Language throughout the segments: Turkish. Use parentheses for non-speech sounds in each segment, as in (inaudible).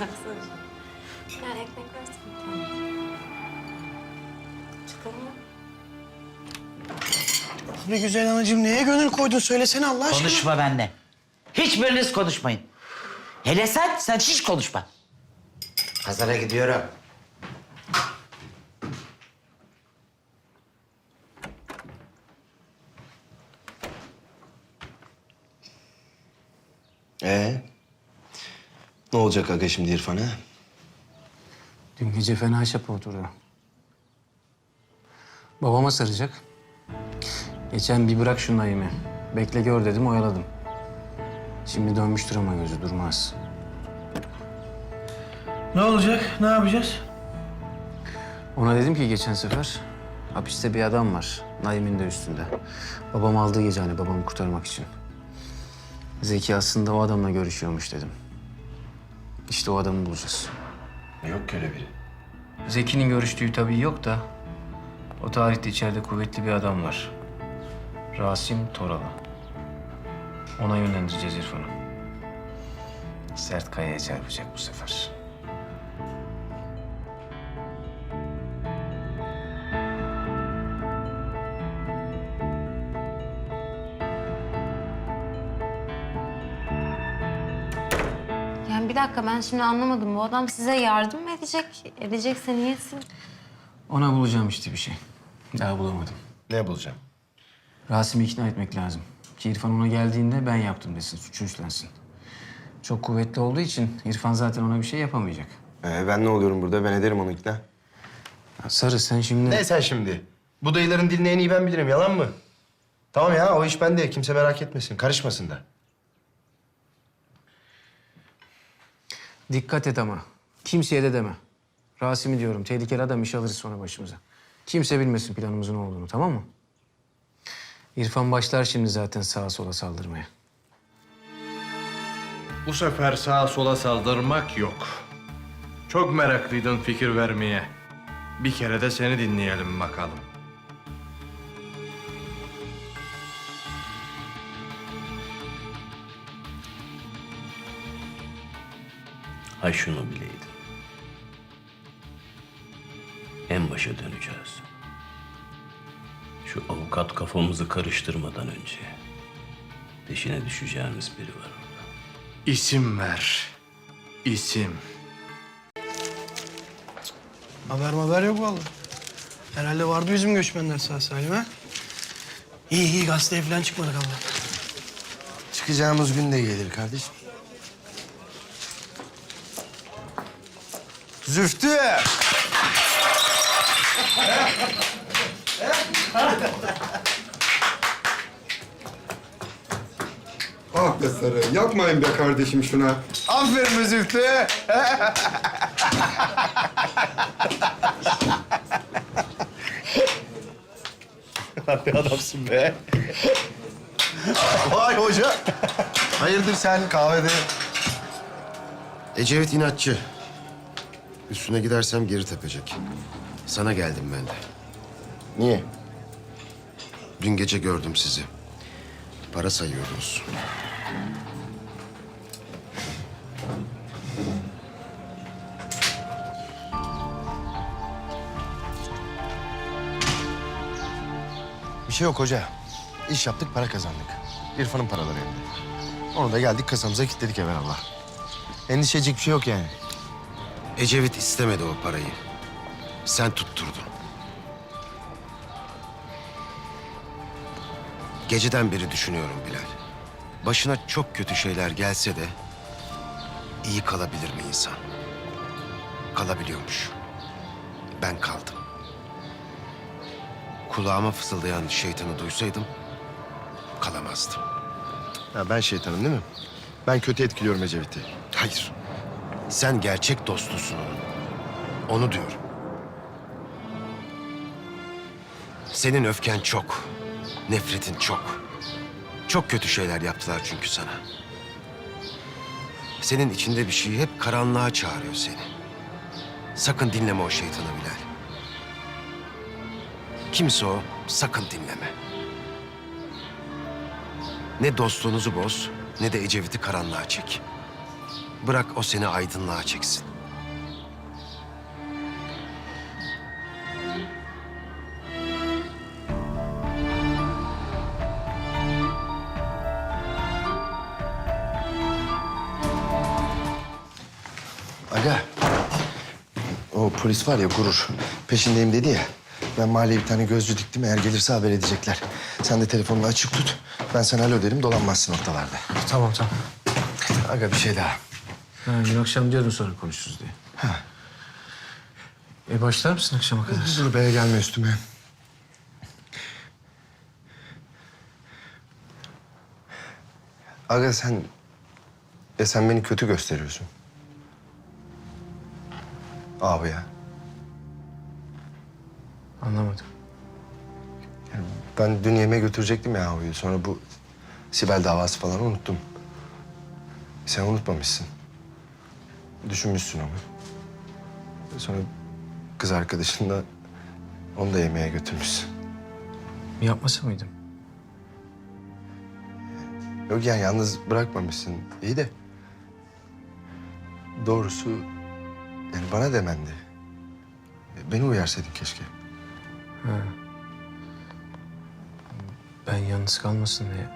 Baksana. Gel ekmek versene bir tane. Çıkalım mı? Ne güzel anacığım neye gönül koydun söylesene Allah aşkına. Konuşma benimle. Hiçbiriniz konuşmayın. Hele sen, sen hiç konuşma. Pazara gidiyorum. Ee? Ne olacak aga şimdi İrfan ha? Dün gece fena şapa oturdu. Babama saracak. Geçen bir bırak şu Naim'i. Bekle gör dedim oyaladım. Şimdi dönmüştür ama gözü durmaz. Ne olacak? Ne yapacağız? Ona dedim ki geçen sefer hapiste bir adam var. Naim'in de üstünde. Babam aldığı gece hani babamı kurtarmak için. Zeki aslında o adamla görüşüyormuş dedim. İşte o adamı bulacağız. Yok öyle biri. Zeki'nin görüştüğü tabii yok da... ...o tarihte içeride kuvvetli bir adam var. Rasim Toralı. Ona yönlendireceğiz İrfan'ı. Sert kayaya çarpacak bu sefer. Dakika ben şimdi anlamadım. Bu adam size yardım mı edecek? Edecekse niyesin? Ona bulacağım işte bir şey. Daha bulamadım. Ne bulacağım? Rasim'i ikna etmek lazım. Ki İrfan ona geldiğinde ben yaptım desin, suçu üstlensin. Çok kuvvetli olduğu için İrfan zaten ona bir şey yapamayacak. Ee, ben ne oluyorum burada? Ben ederim onu ikna. Ya Sarı sen şimdi... Ne sen şimdi? Bu dayıların dilini en iyi ben bilirim. Yalan mı? Tamam ya o iş bende. Kimse merak etmesin. Karışmasın da. Dikkat et ama. Kimseye de deme. Rasim'i diyorum. Tehlikeli adam iş alırız sonra başımıza. Kimse bilmesin planımızın olduğunu tamam mı? İrfan başlar şimdi zaten sağa sola saldırmaya. Bu sefer sağa sola saldırmak yok. Çok meraklıydın fikir vermeye. Bir kere de seni dinleyelim bakalım. Ha şunu bileydin. En başa döneceğiz. Şu avukat kafamızı karıştırmadan önce peşine düşeceğimiz biri var orada. İsim ver. İsim. Haber haber yok vallahi. Herhalde vardı bizim göçmenler sağ salim ha. İyi iyi gazeteye falan çıkmadık Allah. Çıkacağımız gün de gelir kardeşim. Züftü! Ah be Sarı, yapmayın be kardeşim şuna. Aferin be Züftü! ne adamsın be. Vay hoca. Hayırdır sen kahvede? Ecevit inatçı. Üstüne gidersem geri tepecek. Sana geldim ben de. Niye? Dün gece gördüm sizi. Para sayıyordunuz. Bir şey yok hoca. İş yaptık, para kazandık. İrfan'ın paraları evde. Onu da geldik kasamıza kilitledik evvelallah. Endişe edecek bir şey yok yani. Ecevit istemedi o parayı. Sen tutturdun. Geceden beri düşünüyorum Bilal. Başına çok kötü şeyler gelse de iyi kalabilir mi insan? Kalabiliyormuş. Ben kaldım. Kulağıma fısıldayan şeytanı duysaydım kalamazdım. Ya ben şeytanım değil mi? Ben kötü etkiliyorum Ecevit'i. Hayır. Sen gerçek dostusun onun. Onu diyorum. Senin öfken çok. Nefretin çok. Çok kötü şeyler yaptılar çünkü sana. Senin içinde bir şey hep karanlığa çağırıyor seni. Sakın dinleme o şeytanı Bilal. Kimse o, sakın dinleme. Ne dostluğunuzu boz, ne de Ecevit'i karanlığa çek. Bırak o seni aydınlığa çeksin. Aga. O polis var ya gurur. Peşindeyim dedi ya. Ben mahalleye bir tane gözcü diktim. Eğer gelirse haber edecekler. Sen de telefonunu açık tut. Ben sana alo derim dolanmazsın ortalarda. Tamam tamam. Aga bir şey daha. Ha, dün akşam diyordun sonra konuşuruz diye. Ha. E başlar mısın akşama kadar? Dur be gelme üstüme. Aga sen... Ya sen beni kötü gösteriyorsun. Abi ya. Anlamadım. Yani ben dün yemeğe götürecektim ya abiyi. Sonra bu Sibel davası falan unuttum. Sen unutmamışsın. Düşünmüşsün ama. Sonra kız arkadaşın da onu da yemeğe götürmüşsün. Yapmasa mıydım? Yok yani yalnız bırakmamışsın. İyi de... Doğrusu yani bana demendi. Beni uyarsaydın keşke. Ha. Ben yalnız kalmasın diye.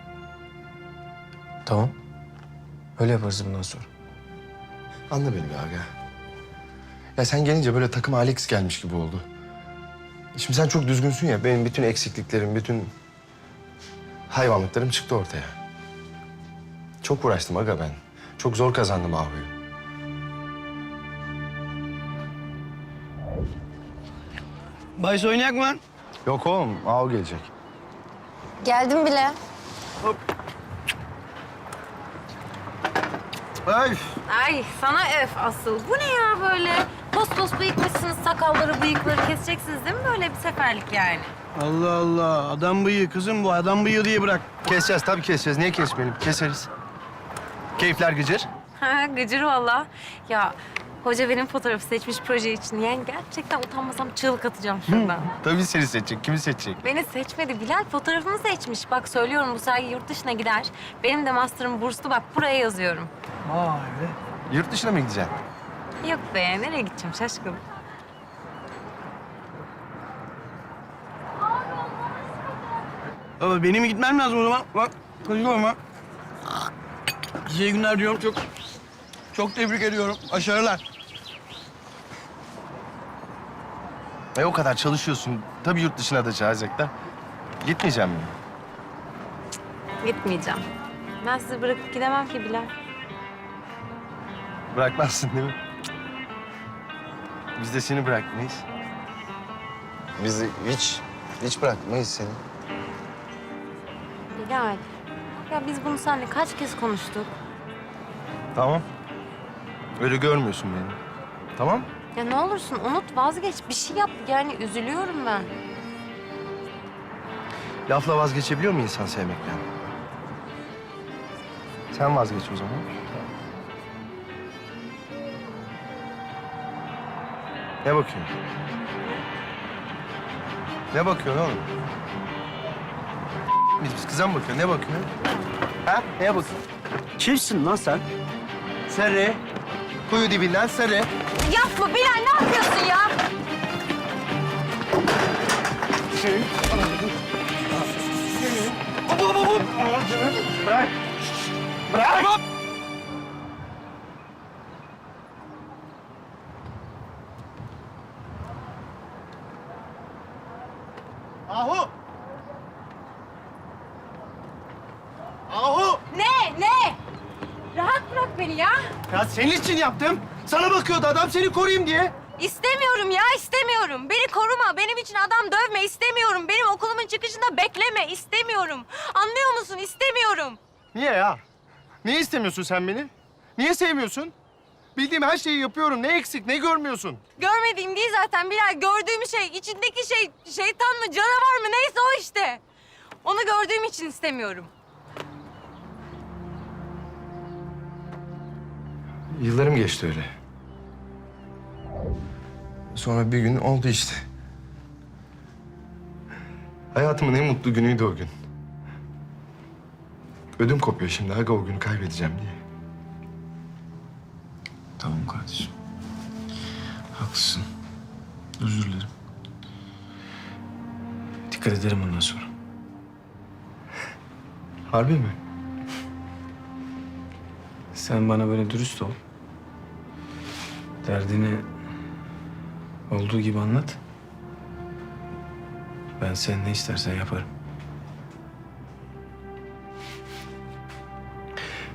Tamam. Öyle yaparız bundan sonra. Anla beni be aga. Ya sen gelince böyle takım Alex gelmiş gibi oldu. Şimdi sen çok düzgünsün ya. Benim bütün eksikliklerim, bütün hayvanlıklarım çıktı ortaya. Çok uğraştım aga ben. Çok zor kazandım Ahu'yu. Bahis oynayak mı lan? Yok oğlum, Ahu gelecek. Geldim bile. Ay. Ay sana öf asıl. Bu ne ya böyle? Pos pos bıyıkmışsınız, sakalları, bıyıkları keseceksiniz değil mi böyle bir seferlik yani? Allah Allah. Adam bıyığı kızım bu. Adam bıyığı diye bırak. Keseceğiz tabii keseceğiz. Niye kesmeyelim? Keseriz. Keyifler gıcır. Ha, (laughs) gıcır valla. Ya hoca benim fotoğrafı seçmiş proje için. Yani gerçekten utanmasam çığlık atacağım şuradan. Tabii seni seçecek. Kimi seçecek? Beni seçmedi. Bilal fotoğrafımı seçmiş. Bak söylüyorum bu sergi yurt dışına gider. Benim de master'ım burslu. Bak buraya yazıyorum. Vay be. Yurt dışına mı gideceksin? Yok be nereye gideceğim şaşkın. Baba benim gitmem lazım o zaman. Bak kaçıyorum ha. İyi günler diyorum çok. Çok tebrik ediyorum. Başarılar. E o kadar çalışıyorsun. Tabii yurt dışına da çağıracaklar. Gitmeyeceğim mi? Gitmeyeceğim. Ben sizi bırakıp gidemem ki Bilal. Bırakmazsın değil mi? Biz de seni bırakmayız. Biz de hiç, hiç bırakmayız seni. Bilal. Ya biz bunu seninle kaç kez konuştuk? Tamam. Öyle görmüyorsun beni. Tamam. Ya ne olursun unut vazgeç. Bir şey yap. Yani üzülüyorum ben. Lafla vazgeçebiliyor mu insan sevmekten? Sen vazgeç o zaman. Ne bakıyorsun? Ne bakıyorsun oğlum? Biz, biz kıza mı bakıyorsun? Ne bakıyorsun? Ha? Neye bakıyorsun? Kimsin lan sen? Sarı. Kuyu dibinden sarı. Yapma Bilal ne yapıyorsun ya? Ahu! Ahu! Ne? Ne? Rahat bırak beni ya. Ya senin için yaptım. Sana bakıyordu adam seni koruyayım diye. İstemiyorum ya istemiyorum. Beni koruma. Benim için adam dövme istemiyorum. Benim okulumun çıkışında bekleme istemiyorum. Anlıyor musun? İstemiyorum. Niye ya? Niye istemiyorsun sen beni? Niye sevmiyorsun? Bildiğim her şeyi yapıyorum. Ne eksik, ne görmüyorsun? Görmediğim değil zaten Bilal. Gördüğüm şey, içindeki şey şeytan mı, canavar mı neyse o işte. Onu gördüğüm için istemiyorum. Yıllarım geçti öyle. Sonra bir gün oldu işte. Hayatımın en mutlu günüydü o gün. Ödüm kopuyor şimdi aga o günü kaybedeceğim diye. Tamam kardeşim. Haklısın. Özür dilerim. Dikkat ederim bundan sonra. Harbi mi? Sen bana böyle dürüst ol. Derdini olduğu gibi anlat. Ben sen ne istersen yaparım.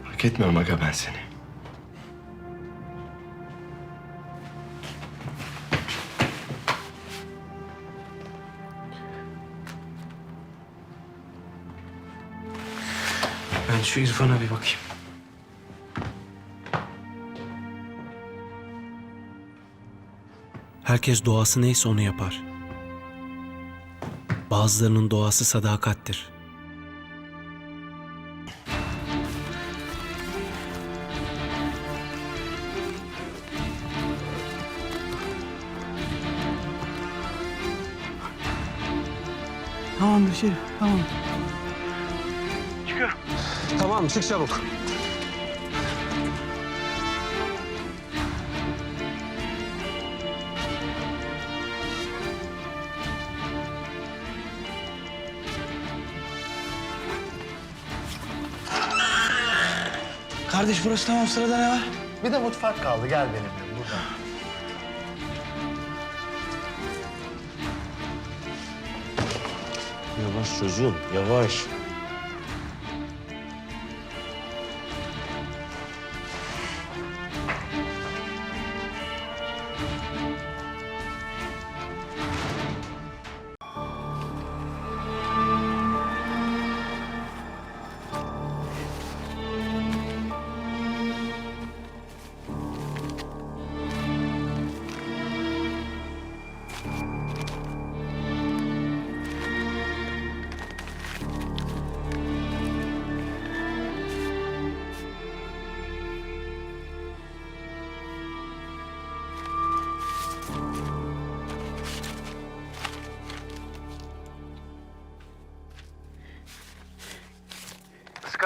Hak etmiyorum aga ben seni. Ben şu İrfan'a bir bakayım. Herkes doğası neyse onu yapar. Bazılarının doğası sadakattir. Tamamdır Şerif, tamam. Tamam çık çabuk. Kardeş burası tamam, sırada ne var? Bir de mutfak kaldı. Gel benimle burada. Yavaş çocuğum, yavaş.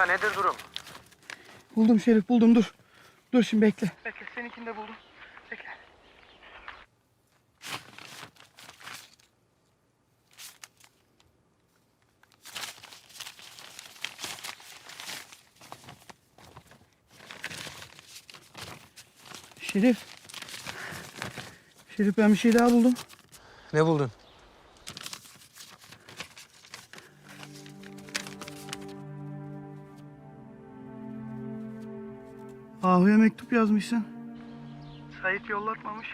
Nedir durum? Buldum Şerif, buldum. Dur. Dur şimdi bekle. Bekle, seninkini de buldum. Bekle. Şerif. Şerif ben bir şey daha buldum. Ne buldun? Ahu'ya mektup yazmışsın. Sait yollatmamış.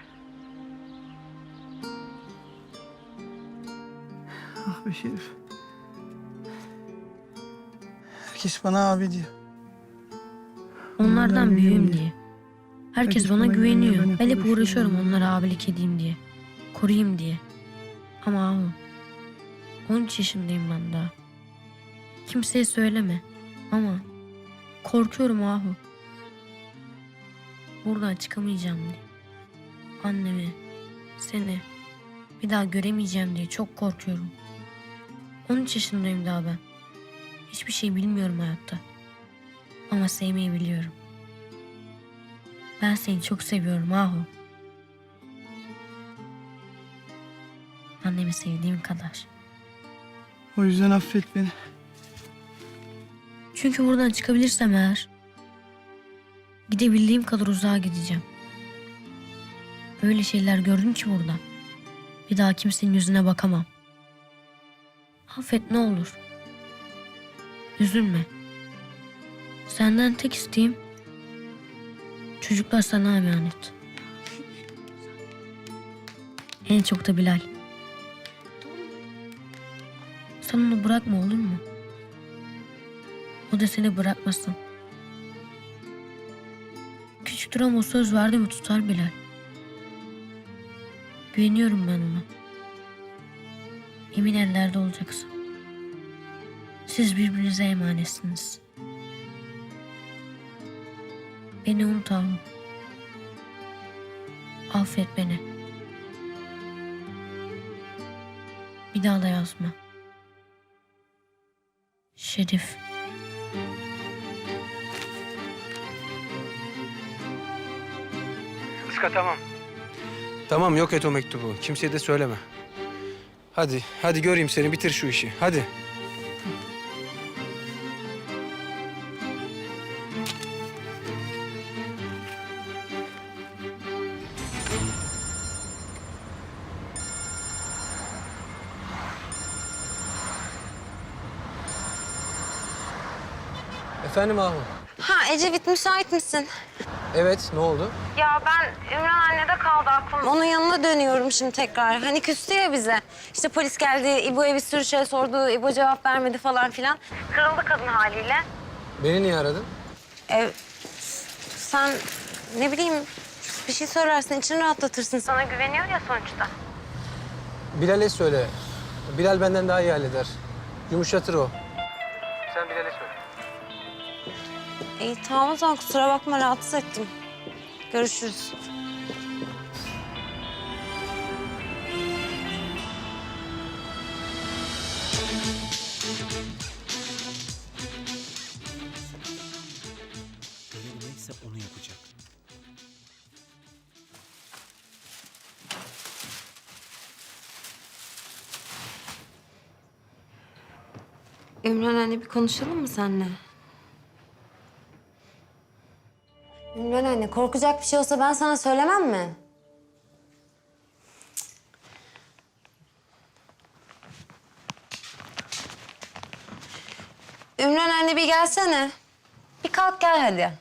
Ah be Şerif. Herkes bana abi diyor. Onlardan büyüğüm diye. Herkes bana güveniyor, ben hep uğraşıyorum onlara abilik edeyim diye. Koruyayım diye. Ama ahu. 13 yaşındayım ben daha. Kimseye söyleme. Ama korkuyorum ahu. Buradan çıkamayacağım diye. Annemi, seni bir daha göremeyeceğim diye çok korkuyorum. 13 yaşındayım daha ben. Hiçbir şey bilmiyorum hayatta. Ama sevmeyi biliyorum. Ben seni çok seviyorum Ahu. Annemi sevdiğim kadar. O yüzden affet beni. Çünkü buradan çıkabilirsem eğer gidebildiğim kadar uzağa gideceğim. Öyle şeyler gördüm ki burada. Bir daha kimsenin yüzüne bakamam. Affet ne olur. Üzülme. Senden tek isteğim çocuklar sana emanet. (laughs) En çok da Bilal. Sen onu bırakma olur mu? O da seni bırakmasın. Küçüktür ama söz verdi mi tutar Bilal. Güveniyorum ben ona. Emin ellerde olacaksın. Siz birbirinize emanetsiniz. Beni unut Ahu. Affet beni. Bir daha da yazma. Şerif. Iska tamam. Tamam yok et o mektubu. Kimseye de söyleme. Hadi, hadi göreyim seni. Bitir şu işi. Hadi. Efendim Ahu. Ha Ecevit müsait misin? Evet, ne oldu? Ya ben Ümran annede kaldı aklım. Onun yanına dönüyorum şimdi tekrar. Hani küstü ya bize. İşte polis geldi, İbo'ya bir sürü şey sordu. İbo cevap vermedi falan filan. Kırıldı kadın haliyle. Beni niye aradın? E, sen ne bileyim bir şey söylersin, içini rahatlatırsın. Sana güveniyor ya sonuçta. Bilal'e söyle. Bilal benden daha iyi halleder. Yumuşatır o. Sen Bilal'e söyle. İyi tamam o zaman kusura bakma rahatsız ettim. Görüşürüz. Deli neyse onu yapacak. Ümran anne bir konuşalım mı seninle? Korkacak bir şey olsa ben sana söylemem mi? Ümran anne bir gelsene. Bir kalk gel hadi.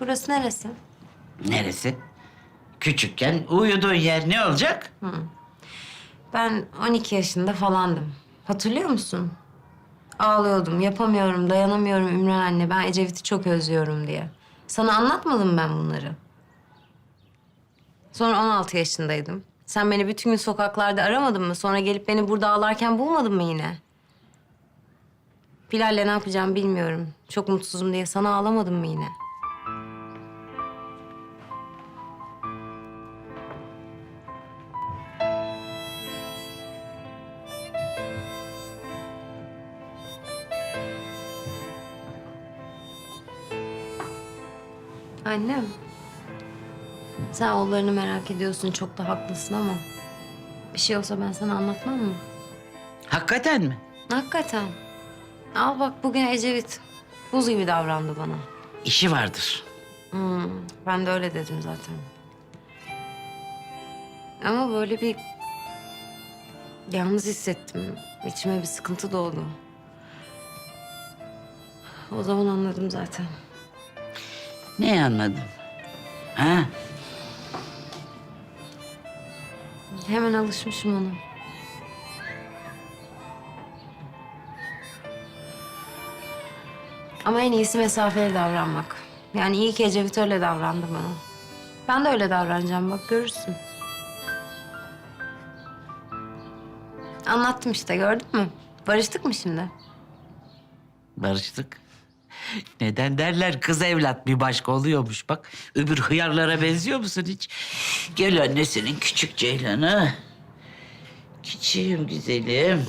Burası neresi? Neresi? Küçükken uyuduğun yer ne olacak? Ben 12 yaşında falandım. Hatırlıyor musun? Ağlıyordum, yapamıyorum, dayanamıyorum Ümran anne. Ben Ecevit'i çok özlüyorum diye. Sana anlatmadım ben bunları. Sonra 16 yaşındaydım. Sen beni bütün gün sokaklarda aramadın mı? Sonra gelip beni burada ağlarken bulmadın mı yine? Bilal'le ne yapacağımı bilmiyorum. Çok mutsuzum diye sana ağlamadım mı yine? Sen oğullarını merak ediyorsun. Çok da haklısın ama... Bir şey olsa ben sana anlatmam mı? Hakikaten mi? Hakikaten. Al bak bugün Ecevit buz gibi davrandı bana. İşi vardır. Hmm, ben de öyle dedim zaten. Ama böyle bir... Yalnız hissettim. İçime bir sıkıntı doğdu. O zaman anladım zaten. Ne anladın? Ha? Hemen alışmışım ona. Ama en iyisi mesafeli davranmak. Yani iyi ki Ecevit öyle davrandı bana. Ben de öyle davranacağım bak görürsün. Anlattım işte gördün mü? Barıştık mı şimdi? Barıştık. Neden derler kız evlat bir başka oluyormuş bak. Öbür hıyarlara benziyor musun hiç? Gel annesinin küçük ceylanı. Küçüğüm güzelim.